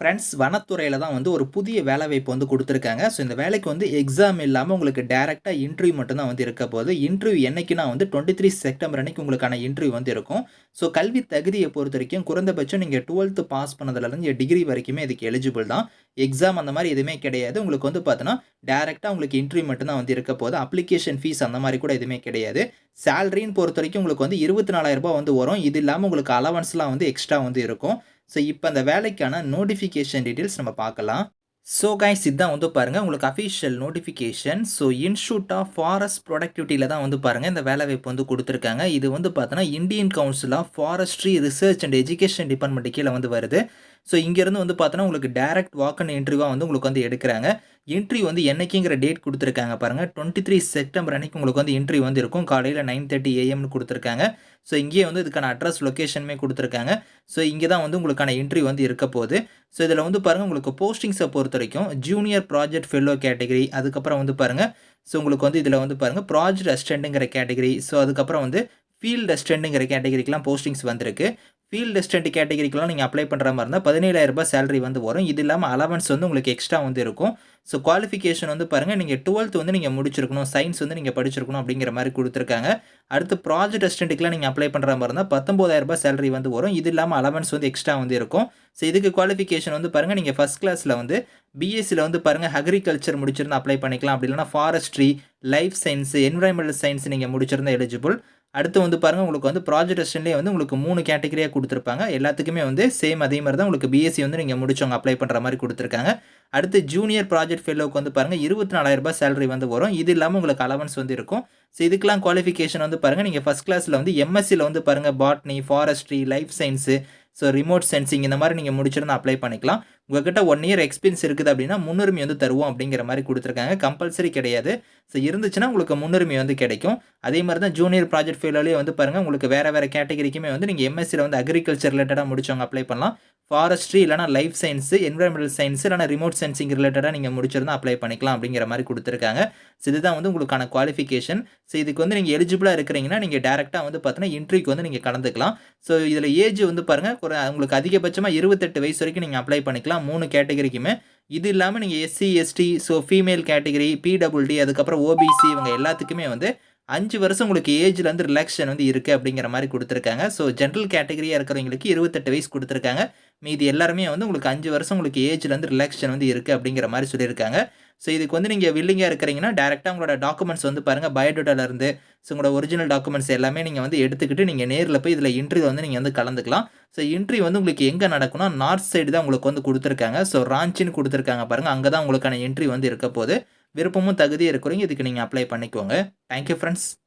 Friends வனத்துறையில் தான் வந்து ஒரு புதிய வேலைவாய்ப்பு வந்து கொடுத்துருக்காங்க. ஸோ இந்த வேலைக்கு வந்து எக்ஸாம் இல்லாமல் உங்களுக்கு டேரெக்டாக இன்டர்வியூ மட்டும்தான் வந்து இருக்க போகுது. இன்டர்வியூ என்னைக்குன்னா வந்து டுவெண்ட்டி த்ரீ செப்டம்பர் அன்னைக்கு உங்களுக்கான இன்டர்வியூ வந்து இருக்கும். ஸோ கல்வி தகுதியை பொறுத்த வரைக்கும் குறைந்தபட்சம் நீங்கள் டுவெல்த்து பாஸ் பண்ணதுலேருந்து டிகிரி வரைக்குமே இதுக்கு எலிஜிபிள் தான். எக்ஸாம் அந்த மாதிரி எதுவுமே கிடையாது. உங்களுக்கு வந்து பார்த்தோன்னா டேரெக்டாக உங்களுக்கு இன்டர்வியூ மட்டும்தான் வந்து இருக்க போகுது. அப்ளிகேஷன் ஃபீஸ் அந்த மாதிரி கூட எதுவுமே கிடையாது. சேலரின்னு பொறுத்த வரைக்கும் உங்களுக்கு வந்து இருபத்தி நாலாயிரம் வந்து வரும். இது இல்லாமல் உங்களுக்கு அலவன்ஸ்லாம் வந்து எக்ஸ்ட்ரா வந்து இருக்கும். ஸோ இப்போ அந்த வேலைக்கான நோட்டிஃபிகேஷன் டீட்டெயில்ஸ் நம்ம பார்க்கலாம். ஸோ கைஸ் இதுதான் வந்து பாருங்கள் உங்களுக்கு official notification so institute of forest ப்ரொடக்டிவிட்டியில் தான் வந்து பாருங்கள் இந்த வேலை வாய்ப்பு வந்து கொடுத்துருக்காங்க. இது வந்து பார்த்தோன்னா Indian council of forestry research and education department கீழே வந்து வருது. ஸோ இங்கேருந்து வந்து பார்த்தோன்னா உங்களுக்கு டேரக்ட் வாக்கன் இன்டர்வியூவாக வந்து உங்களுக்கு வந்து எடுக்கிறாங்க. இன்ட்ரி வந்து என்னைக்குங்கிற டேட் கொடுத்துருக்காங்க பாருங்கள் டுவெண்ட்டி த்ரீ செப்டம்பர் அன்னைக்கு உங்களுக்கு வந்து இன்ட்ரி வந்து இருக்கும் காலையில் நைன் தேர்ட்டி ஏஎம்னு கொடுத்துருக்காங்க. ஸோ இங்கேயே வந்து இதுக்கான அட்ரஸ் லொக்கேஷனுமே கொடுத்துருக்காங்க. ஸோ இங்கே தான் வந்து உங்களுக்கான இன்ட்ரி வந்து இருக்க போகுது. ஸோ இதில் வந்து பாருங்கள் உங்களுக்கு போஸ்டிங்ஸை பொறுத்த வரைக்கும் ஜூனியர் ப்ராஜெக்ட் ஃபெல்லோ கேட்டகரி அதுக்கப்புறம் வந்து பாருங்கள் ஸோ உங்களுக்கு வந்து இதில் வந்து பாருங்கள் ப்ராஜெக்ட் அசிஸ்டண்ட்டுங்கிற கேட்டகரி ஸோ அதுக்கப்புறம் வந்து ஃபீல்டு அசிஸ்டண்ட்டுங்கிற கேட்டகரிக்கெலாம் போஸ்டிங்ஸ் வந்திருக்கு. ஃபீல்டு அசிஸ்டன்ட் கேட்டகரிக்கெலாம் நீங்கள் அப்ளை பண்ணுற மாதிரி இருந்தால் பதினேழாயிரரூபா சேலரி வந்து வரும். இது இல்லாமல் அலவன்ஸ் வந்து உங்களுக்கு எக்ஸ்ட்ரா வந்து இருக்கும். ஸோ குவாலிஃபிகேஷன் வந்து பாருங்கள் நீங்கள் டுவெல்த் வந்து நீங்கள் முடிச்சிருக்கணும். சயின்ஸ் வந்து நீங்கள் படிச்சிருக்கணும் அப்படிங்கிற மாதிரி கொடுத்துருக்காங்க. அடுத்து ப்ராஜெக்ட் அசிஸ்டண்ட்டுக்குலாம் நீங்கள் அப்ளை பண்ணுற மாதிரி இருந்தால் பத்தொம்போதாயிரம் ரூபாய் சேலரி வந்து வரும். இது இல்லாமல் அலவன்ஸ் வந்து எக்ஸ்ட்ரா வந்து இருக்கும். ஸோ இதுக்கு குவாலிஃபிகேஷன் வந்து பாருங்கள் நீங்கள் ஃபஸ்ட் கிளாஸில் வந்து பிஎஸ்சியில் வந்து பாருங்கள் அக்ரிகல்ச்சர் முடிச்சிருந்தா அப்ளை பண்ணிக்கலாம். அப்படி இல்லைனா forestry life science environmental science நீங்கள் முடிச்சிருந்தா எலிஜிபிள் அடுத்து வந்து பாருங்கள் உங்களுக்கு வந்து ப்ராஜெக்ட் அசிஸ்டன்ட்லேயே வந்து உங்களுக்கு மூணு கேட்டகரியாக கொடுத்துருப்பாங்க. எல்லாத்துக்குமே வந்து சேம் அதே மாதிரி தான் உங்களுக்கு பிஎஸ்சி வந்து நீங்கள் முடிச்சவங்க அப்ளை பண்ணுற மாதிரி கொடுத்துருக்காங்க. அடுத்து ஜூனியர் ப்ராஜெக்ட் ஃபெல்லோவுக்கு வந்து பாருங்கள் இருபத்தி நாலாயிரம் ரூபாய் சேலரி வந்து வரும். இது இல்லாமல் உங்களுக்கு அலவன்ஸ் வந்து இருக்கும். ஸோ இதுக்கெலாம் குவாலிஃபிகேஷன் வந்து பாருங்கள் நீங்கள் ஃபஸ்ட் கிளாஸில் வந்து எம்எஸ்சியில் வந்து பாருங்கள் botany forestry life science so remote sensing இந்த மாதிரி நீங்கள் முடிச்சிருந்தா அப்ளை பண்ணிக்கலாம். உங்ககிட்ட ஒன் இயர் எக்ஸ்பீரியன்ஸ் இருக்குது அப்படின்னா முன்னுரிமை வந்து தருவோம் அப்படிங்கிற மாதிரி கொடுத்துருக்காங்க. கம்பல்சரி கிடையாது. ஸோ இருந்துச்சுன்னா உங்களுக்கு முன்னுரிமை வந்து கிடைக்கும். அதே மாதிரி தான் ஜூனியர் ப்ராஜெக்ட் ஃபெயிலோலேயே வந்து பாருங்கள் உங்களுக்கு வேறு வேறு கேட்டகரிக்குமே வந்து நீங்கள் எம்எஸ்சியில் வந்து அக்ரிகல்ச்சர் ரிலேட்டடாக முடிச்சவங்க அப்ளை பண்ணலாம். ஃபாரஸ்ட்ரி இல்லைனா லைஃப் சயின்ஸு என்விரான்மெண்டல் சயின்ஸ் இல்லைனா ரிமோட் சென்சிங் ரிலேட்டடாக நீங்கள் முடிச்சிருந்தா அப்ளை பண்ணிக்கலாம் அப்படிங்கிற மாதிரி கொடுத்துருக்காங்க. ஸோ இதுதான் வந்து உங்களுக்கான குவாலிஃபிகேஷன் ஸோ இதுக்கு வந்து நீங்கள் எலிஜிபிளாக இருக்கிறீங்கன்னா நீங்கள் டேரெக்டாக வந்து பார்த்தீங்கன்னா இன்ட்ரிக்கு வந்து நீங்கள் கலந்துக்கலாம் ஸோ இதில் ஏஜ் வந்து பாருங்கள் ஒரு உங்களுக்கு அதிகபட்சமாக இருபத்தெட்டு வயசு வரைக்கும் நீங்கள் அப்ளை பண்ணிக்கலாம் மூணு கேட்டகரிக்குமே இது இல்லாமல் நீங்கள் SC ST so female category PWD அதுக்கப்புறம் ஓபிசி இவங்க எல்லாத்துக்குமே வந்து அஞ்சு வருஷம் உங்களுக்கு ஏஜ்லேருந்து ரிலாக்ஷன் வந்து இருக்குது அப்படிங்கிற மாதிரி கொடுத்துருக்காங்க. ஸோ ஜென்ரல் கேட்டகரியாக இருக்கிறவங்களுக்கு இருபத்தெட்டு வயசு கொடுத்துருக்காங்க. மீதி எல்லாருமே வந்து உங்களுக்கு அஞ்சு வருஷம் உங்களுக்கு ஏஜ்லேருந்து ரிலாக்ஷன் வந்து இருக்குது அப்படிங்கிற மாதிரி சொல்லியிருக்காங்க. ஸோ இதுக்கு வந்து நீங்கள் வில்லிங்காக இருக்கிறீங்கன்னா டேரெக்டாக உங்களோட டாக்குமெண்ட்ஸ் வந்து பாருங்கள் பயோடேட்டாலேருந்து ஸோ உங்களோட ஒரிஜினல் டாக்குமெண்ட்ஸ் எல்லாமே நீங்கள் வந்து எடுத்துக்கிட்டு நீங்கள் நேரில் போய் இதில் இன்டர்வியூ வந்து நீங்கள் வந்து கலந்துக்கலாம். ஸோ இன்ட்ரி வந்து உங்களுக்கு எங்கே நடக்கும்னா நார்த் சைடு தான் உங்களுக்கு வந்து கொடுத்துருக்காங்க. ஸோ ராஞ்சின்னு கொடுத்துருக்காங்க பாருங்கள் அங்கே தான் உங்களுக்கான என்ட்ரி வந்து இருக்க போது விருப்பமும் தகுதியும் இருக்கிறீங்க இதுக்கு நீங்கள் அப்ளை பண்ணிக்கோங்க. Thank you friends